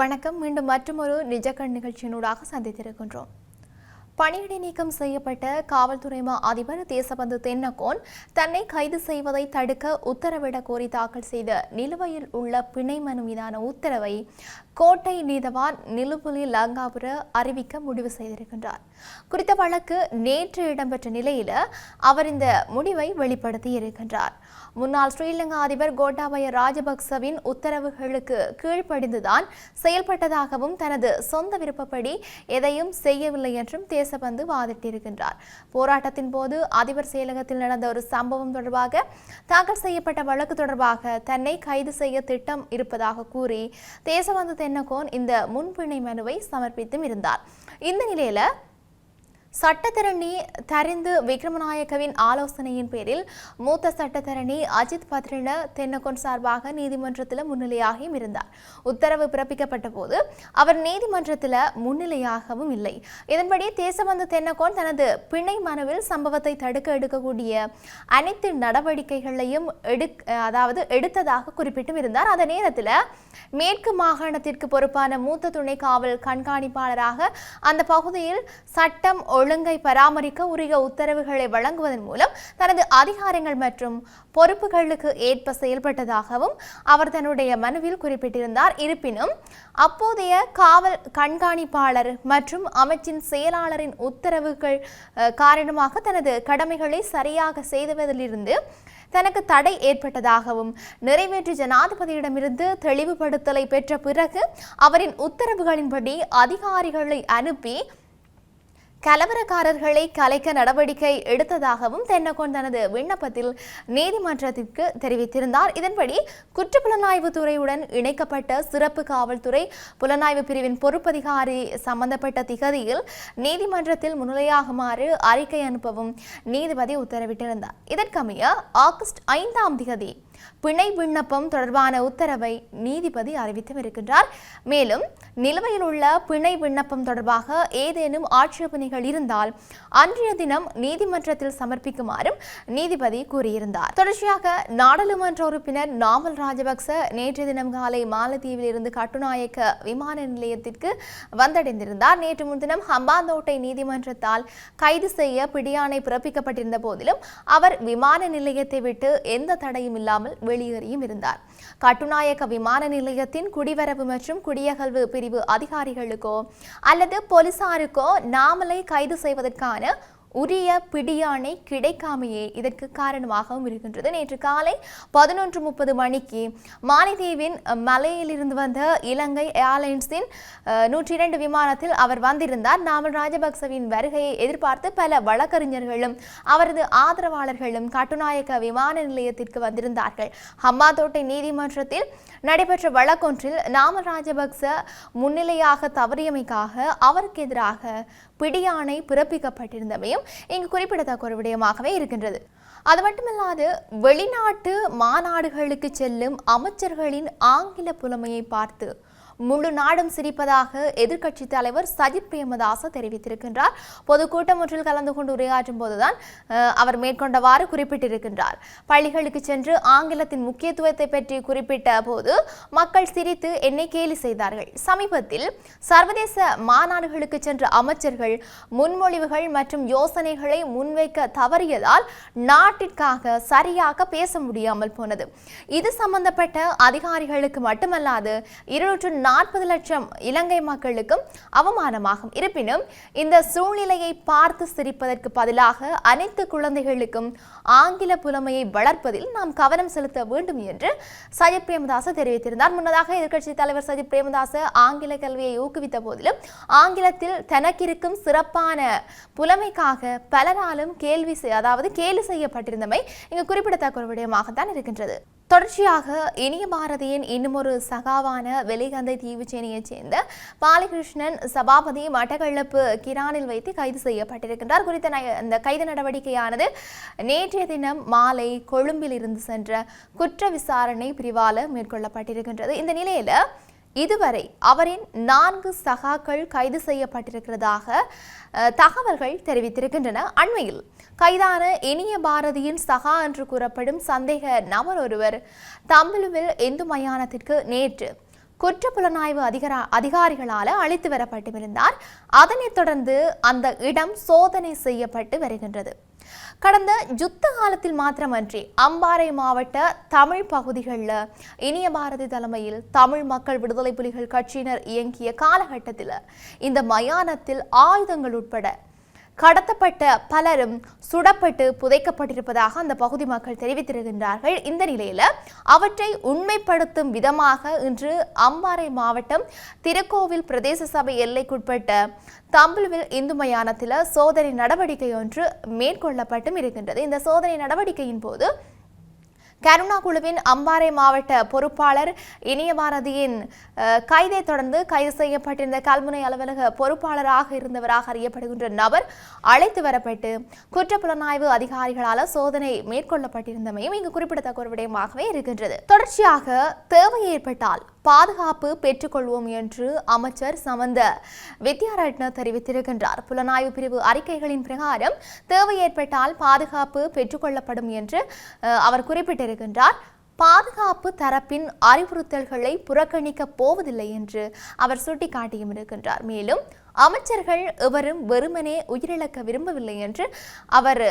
வணக்கம். மீண்டும் மற்றொரு நிஜக்கண் நிகழ்ச்சியினூடாக சந்தித்திருக்கின்றோம். பணியிடை நீக்கம் செய்யப்பட்ட காவல்துறை மா அதிபர் தேசபந்து தென்னகோன் தன்னை கைது செய்வதை தடுக்க உத்தரவிட கோரி தாக்கல் செய்த நிலுவையில் உள்ள பிணை மனு மீதான உத்தரவை கோட்டை நீதவான் நிலுபுலி லங்காபுர அறிவிக்க முடிவு செய்திருக்கின்றார். குறித்த வழக்கு நேற்று இடம்பெற்ற நிலையில் அவர் இந்த முடிவை வெளிப்படுத்தி இருக்கின்றார். முன்னாள் ஸ்ரீலங்கா அதிபர் கோட்டாபய ராஜபக்சவின் உத்தரவுகளுக்கு கீழ்ப்படிந்துதான் செயல்பட்டதாகவும் தனது சொந்த விருப்பப்படி எதையும் செய்யவில்லை என்றும் தேச தேசபந்து வாதிட்டிருக்கின்றார். போராட்டத்தின் போது அதிபர் செயலகத்தில் நடந்த ஒரு சம்பவம் தொடர்பாக தாக்கல் செய்யப்பட்ட வழக்கு தொடர்பாக தன்னை கைது செய்ய திட்டம் இருப்பதாக கூறி தேசபந்து தென்னகோன் இந்த முன்பிணை மனுவை சமர்ப்பித்தும் இருந்தார். இந்த நிலையில சட்டத்தரணி தரிந்து விக்ரமநாயக்கவின் ஆலோசனையின் பேரில் மூத்த சட்டத்தரணி அஜித் பத்ரின தென்னகொன் சார்பாக நீதிமன்றத்தில் முன்னிலையாகியும் இருந்தார். உத்தரவு பிறப்பிக்கப்பட்ட போது அவர் நீதிமன்றத்தில் முன்னிலையாகவும் இல்லை. இதன்படி தேசபந்து தென்னகோன் தனது பிணை மனுவில் சம்பவத்தை தடுக்க எடுக்கக்கூடிய அனைத்து நடவடிக்கைகளையும் எடுக் அதாவது எடுத்ததாக குறிப்பிட்டும் இருந்தார். அந்த நேரத்தில் மேற்கு மாகாணத்திற்கு பொறுப்பான மூத்த துணை காவல் கண்காணிப்பாளராக அந்த பகுதியில் சட்டம் ஒழுங்கை பராமரிக்க உரிய உத்தரவுகளை வழங்குவதன் மூலம் தனது அதிகாரங்கள் மற்றும் பொறுப்புகளுக்கு ஏற்ப செயல்பட்டதாகவும் அவர் தன்னுடைய மனுவில் குறிப்பிட்டிருந்தார். இருப்பினும் அப்போதைய காவல் கண்காணிப்பாளர் மற்றும் அமைச்சின் செயலாளரின் உத்தரவுகள் காரணமாக தனது கடமைகளை சரியாக செய்துவதிலிருந்து தனக்கு தடை ஏற்பட்டதாகவும் நிறைவேற்று ஜனாதிபதியிடமிருந்து தெளிவுபடுத்தலை பெற்ற பிறகு அவரின் உத்தரவுகளின்படி அதிகாரிகளை அனுப்பி கலவரக்காரர்களை கலைக்க நடவடிக்கை எடுத்ததாகவும் தென்னகோன் தனது விண்ணப்பத்தில் நீதிமன்றத்திற்கு தெரிவித்திருந்தார். இதன்படி குற்றப்புலனாய்வு துறையுடன் இணைக்கப்பட்ட சிறப்பு காவல்துறை புலனாய்வு பிரிவின் பொறுப்பதிகாரி சம்பந்தப்பட்ட திகதியில் நீதிமன்றத்தில் முன்னிலையாகுமாறு அறிக்கை அனுப்பவும் நீதிபதி உத்தரவிட்டிருந்தார். இதற்கமைய ஆகஸ்ட் ஐந்தாம் திகதி பிணை விண்ணப்பம் தொடர்பான உத்தரவை நீதிபதி அறிவித்து இருக்கின்றார் மேலும் நிலுவையில் உள்ள பிணை விண்ணப்பம் தொடர்பாக ஏதேனும் ஆட்சேபனைகள் இருந்தால் அன்றைய தினம் நீதிமன்றத்தில் சமர்ப்பிக்குமாறும் நீதிபதி கூறியிருந்தார். தொடர்ச்சியாக நாடாளுமன்ற உறுப்பினர் நாமல் ராஜபக்ச நேற்று தினம் காலை மாலத்தீவில் இருந்து கட்டுநாயக்க விமான நிலையத்திற்கு வந்தடைந்திருந்தார். நேற்று முன்தினம் ஹம்பாந்தோட்டை நீதிமன்றத்தால் கைது செய்ய பிடியாணை பிறப்பிக்கப்பட்டிருந்த போதிலும் அவர் விமான நிலையத்தை விட்டு எந்த தடையும் இல்லாமல் வெளியேறியும் இருந்தார். கட்டுநாயக்க விமான நிலையத்தின் குடிவரவு மற்றும் குடியகல்வு பிரிவு அதிகாரிகளுக்கோ அல்லது போலீசாருக்கோ நாமலை கைது செய்வதற்கான உரிய பிடியானை கிடைக்காமையே இதற்கு காரணமாகவும் இருக்கின்றது. நேற்று காலை பதினொன்று முப்பது மணிக்கு மாலைதீவின் மலையிலிருந்து வந்த இலங்கை ஏர்லைன்ஸின் நூற்றி இரண்டு விமானத்தில் அவர் வந்திருந்தார். நாமல் ராஜபக்சவின் வருகையை எதிர்பார்த்து பல வழக்கறிஞர்களும் அவரது ஆதரவாளர்களும் கட்டுநாயக்க விமான நிலையத்திற்கு வந்திருந்தார்கள். ஹம்மாதோட்டை நீதிமன்றத்தில் நடைபெற்ற வழக்கொன்றில் நாமல் ராஜபக்ச முன்னிலையாக தவறியமைக்காக அவருக்கு எதிராக பிடியாணை பிறப்பிக்கப்பட்டிருந்தமையும் இங்கு குறிப்பிடத்தக்க ஒரு விடயமாகவே இருக்கின்றது. அது மட்டுமல்லாது வெளிநாட்டு மாநாடுகளுக்கு செல்லும் அமைச்சர்களின் ஆங்கில புலமையை பார்த்து முழு நாடும் சிரிப்பதாக எதிர்க்கட்சி தலைவர் சஜித் பிரேமதாச தெரிவித்திருக்கின்றார். பொதுக்கூட்டம் ஒன்றில் கலந்து கொண்டு உரையாற்றும் போதுதான் அவர் மேற்கொண்டவாறு குறிப்பிட்டிருக்கின்றார். பள்ளிகளுக்கு சென்று ஆங்கிலத்தின் முக்கியத்துவத்தை பற்றி குறிப்பிட்ட போது மக்கள் சிரித்து என்னை கேலி செய்தார்கள். சமீபத்தில் சர்வதேச மாநாடுகளுக்கு சென்ற அமைச்சர்கள் முன்மொழிவுகள் மற்றும் யோசனைகளை முன்வைக்க தவறியதால் நாட்டிற்காக சரியாக பேச முடியாமல் போனது. இது சம்பந்தப்பட்ட அதிகாரிகளுக்கு மட்டுமல்லாது இருநூற்று நாற்பது லட்சம் இலங்கை மக்களுக்கும் அவமானமாகும். இருப்பினும் இந்த சூழ்நிலையை பார்த்து சிரிப்பதற்கு பதிலாக அனைத்து குழந்தைகளுக்கும் ஆங்கில புலமையை வளர்ப்பதில் நாம் கவனம் செலுத்த வேண்டும் என்று சஜித் பிரேமதாச தெரிவித்திருந்தார். முன்னதாக எதிர்க்கட்சி தலைவர் சஜித் பிரேமதாச ஆங்கில கல்வியை ஊக்குவித்த போதிலும் ஆங்கிலத்தில் தனக்கிருக்கும் சிறப்பான புலமைக்காக பலராலும் கேள்வி செய்- அதாவது கேலி செய்யப்பட்டிருந்தமை இங்கு குறிப்பிடத்தக்க ஒரு விடயமாகத்தான் இருக்கின்றது. தொடர்ச்சியாக இனிய பாரதியின் இன்னுமொரு சகாவான வெளிகந்தை தீவுச்சேனியைச் சேர்ந்த பாலகிருஷ்ணன் சபாபதி மட்டக்களப்பு கிரானில் வைத்து கைது செய்யப்பட்டிருக்கின்றார். குறித்த அந்த கைது நடவடிக்கையானது நேற்றைய தினம் மாலை கொழும்பில் இருந்து சென்ற குற்ற விசாரணை பிரிவால மேற்கொள்ளப்பட்டிருக்கின்றது. இந்த நிலையில் இதுவரை அவரின் நான்கு சகாக்கள் கைது செய்யப்பட்டிருக்கிறதாக தகவல்கள் தெரிவித்திருக்கின்றன. அண்மையில் கைதான இனிய பாரதியின் சகா என்று கூறப்படும் சந்தேக நபர் ஒருவர் தம்பலுவில் இந்து மயானத்திற்கு நேற்று குற்றப்புலனாய்வு அதிகார அதிகாரிகளால் அழைத்து வரப்பட்டிருந்தார் அதனைத் தொடர்ந்து அந்த இடம் சோதனை செய்யப்பட்டு வருகின்றது. கடந்த யுத்த காலத்தில் மாத்திரமன்றி அம்பாறை மாவட்ட தமிழ் பகுதிகளில் இனிய பாரதி தலைமையில் தமிழ் மக்கள் விடுதலை புலிகள் கட்சியினர் இயங்கிய காலகட்டத்தில் இந்த மயானத்தில் ஆயுதங்கள் உட்பட கடத்தப்பட்ட பலரும் சுடப்பட்டு புதைக்கப்பட்டிருப்பதாக அந்த பகுதி மக்கள் தெரிவித்திருக்கின்றார்கள். இந்த நிலையில் அவற்றை உண்மைப்படுத்தும் விதமாக இன்று அம்பாறை மாவட்டம் திருக்கோவில் பிரதேச சபை எல்லைக்குட்பட்ட தம்புல்வில் இந்து மயானத்தில் சோதனை நடவடிக்கை ஒன்று மேற்கொள்ளப்பட்டும் இருக்கின்றது. இந்த சோதனை நடவடிக்கையின் போது கருணா குழுவின் அம்பாறை மாவட்ட பொறுப்பாளர் இனியபாரதியின் கைதை தொடர்ந்து கைது செய்யப்பட்டிருந்த கல்முனை அலுவலக பொறுப்பாளராக இருந்தவராக அறியப்படுகின்ற நபர் அழைத்து வரப்பட்டு குற்றப்புலனாய்வு அதிகாரிகளால் சோதனை மேற்கொள்ளப்பட்டிருந்தமையும் இங்கு குறிப்பிடத்தக்க ஒரு விடயமாகவே இருக்கின்றது. தொடர்ச்சியாக தேவை ஏற்பட்டால் பாதுகாப்பு பெற்றுக்கொள்வோம் என்று அமைச்சர் சமந்த வித்யாரட்ன தெரிவித்திருக்கின்றார். புலனாய்வு பிரிவு அறிக்கைகளின் பிரகாரம் தேவை ஏற்பட்டால் பாதுகாப்பு பெற்றுக்கொள்ளப்படும் என்று அவர் குறிப்பிட்டிருக்கின்றார். பாதுகாப்பு தரப்பின் அறிவுறுத்தல்களை புறக்கணிக்க போவதில்லை என்று அவர் சுட்டிக்காட்டியும் இருக்கின்றார். மேலும் அமைச்சர்கள் எவரும் வெறுமனே உயிரிழக்க விரும்பவில்லை என்று அவர்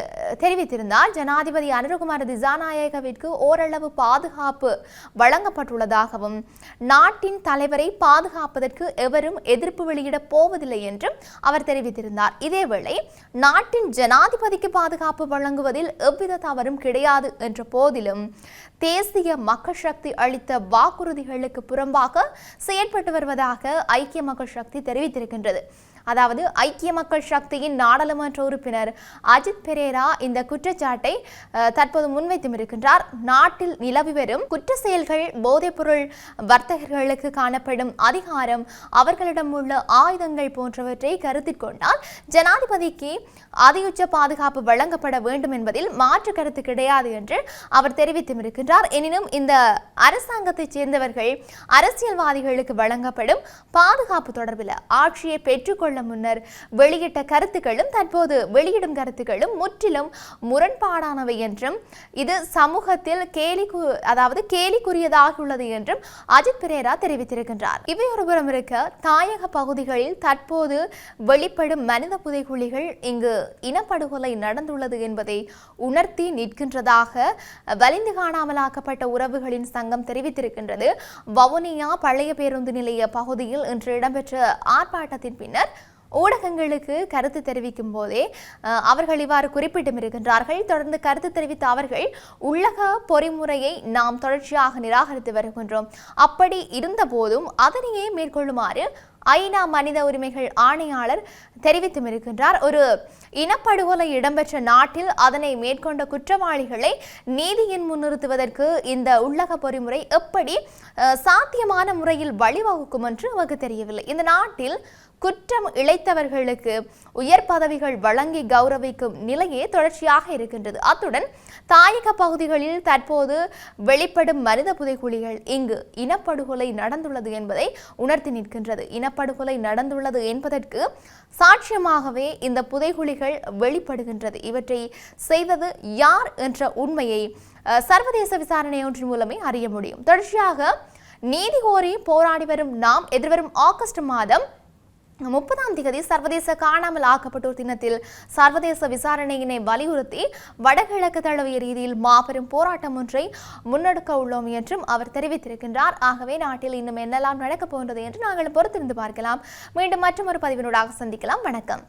தெரிவித்திருந்தார். ஜனாதிபதி அனுரகுமார திசாநாயகவிற்கு ஓரளவு பாதுகாப்பு வழங்கப்பட்டுள்ளதாகவும் நாட்டின் தலைவரை பாதுகாப்பதற்கு எவரும் எதிர்ப்பு வெளியிடப் போவதில்லை என்றும் அவர் தெரிவித்திருந்தார். இதேவேளை நாட்டின் ஜனாதிபதிக்கு பாதுகாப்பு வழங்குவதில் எவ்வித தவறும் கிடையாது என்ற போதிலும் தேசிய மக்கள் சக்தி அளித்த வாக்குறுதிகளுக்கு புறம்பாக செயற்பட்டு வருவதாக ஐக்கிய மக்கள் சக்தி தெரிவித்திருக்கின்றது. அதாவது ஐக்கிய மக்கள் சக்தியின் நாடாளுமன்ற உறுப்பினர் அஜித் பெரேரா இந்த குற்றச்சாட்டை தற்போது முன்வைத்தும் இருக்கின்றார் நாட்டில் நிலவி வரும் குற்ற செயல்கள் போதைப்பொருள் வர்த்தகர்களுக்கு காணப்படும் அதிகாரம் அவர்களிடம் உள்ள ஆயுதங்கள் போன்றவற்றை கருத்தில் கொண்டால் ஜனாதிபதிக்கு அதியுச்ச பாதுகாப்பு வழங்கப்பட வேண்டும் என்பதில் மாற்று கருத்து கிடையாது என்று அவர் தெரிவித்தும் இருக்கின்றார் எனினும் இந்த அரசாங்கத்தைச் சேர்ந்தவர்கள் அரசியல்வாதிகளுக்கு வழங்கப்படும் பாதுகாப்பு தொடர்பில் ஆட்சியை பெற்றுக்கொள்ள முன்னர் வெளியிட்ட கருத்துக்களும் தற்போது வெளியிடும் கருத்துக்களும் முற்றிலும் முரண்பாடானவை என்றும் இது சமூகத்தில் கேலி அதாவது கேலிக்குரியதாக உள்ளது என்றும் அஜித் பிரேரா தெரிவித்திருக்கின்றார். இவை ஒருபுறம் இருக்க தாயக பகுதிகளில் தற்போது வெளிப்படும் மனித புதைகுழிகள் இங்கு இனப்படுகொலை நடந்துள்ளது என்பதை உணர்த்தி நிற்கின்றதாக வலிந்து காணாமலாக்கப்பட்ட உறவுகளின் சங்கம் தெரிவித்திருக்கின்றது. வவுனியா பழைய பேருந்து நிலைய பகுதியில் இன்று இடம்பெற்ற ஆர்ப்பாட்டத்தின் பின்னர் ஊடகங்களுக்கு கருத்து தெரிவிக்கும் போதே அவர்கள் இவ்வாறு குறிப்பிட்டும் இருக்கின்றார்கள் தொடர்ந்து கருத்து தெரிவித்த அவர்கள் உள்ளக பொறிமுறையை நாம் தொடர்ச்சியாக நிராகரித்து வருகின்றோம். அப்படி இருந்த போதும் அதனையே மேற்கொள்ளுமாறு ஐநா மனித உரிமைகள் ஆணையாளர் தெரிவித்தும் இருக்கின்றார் ஒரு இனப்படுகொலை இடம்பெற்ற நாட்டில் அதனை மேற்கொண்ட குற்றவாளிகளை நீதியின் முன்னிறுத்துவதற்கு இந்த உள்ளக பொறிமுறை எப்படி சாத்தியமான முறையில் வழிவகுக்கும் என்று நமக்கு தெரியவில்லை. இந்த நாட்டில் குற்றம் இழைத்தவர்களுக்கு உயர் பதவிகள் வழங்கி கௌரவிக்கும் நிலையே தொடர்ச்சியாக இருக்கின்றது. அத்துடன் தாயக பகுதிகளில் தற்போது வெளிப்படும் மனித புதைக்குழிகள் இங்கு இனப்படுகொலை நடந்துள்ளது என்பதை உணர்த்தி நிற்கின்றது. இனப்படுகொலை நடந்துள்ளது என்பதற்கு சாட்சியமாகவே இந்த புதைகுழிகள் வெளிப்படுகின்றது. இவற்றை செய்தது யார் என்ற உண்மையை சர்வதேச விசாரணை ஒன்றின் மூலமே அறிய முடியும். தொடர்ச்சியாக நீதி கோரி போராடி வரும் நாம் எதிர்வரும் ஆகஸ்ட் மாதம் முப்பதாம் தேதி சர்வதேச காணாமல் ஆக்கப்பட்டோர் தினத்தில் சர்வதேச விசாரணையினை வலியுறுத்தி வடகிழக்கு தழுவிய ரீதியில் மாபெரும் போராட்டம் ஒன்றை முன்னெடுக்க உள்ளோம் என்றும் அவர் தெரிவித்திருக்கின்றார். ஆகவே நாட்டில் இன்னும் என்னெல்லாம் நடக்கப் போன்றது என்று நாங்கள் பொறுத்திருந்து பார்க்கலாம். மீண்டும் மற்றும் ஒரு பதிவினூடாக சந்திக்கலாம். வணக்கம்.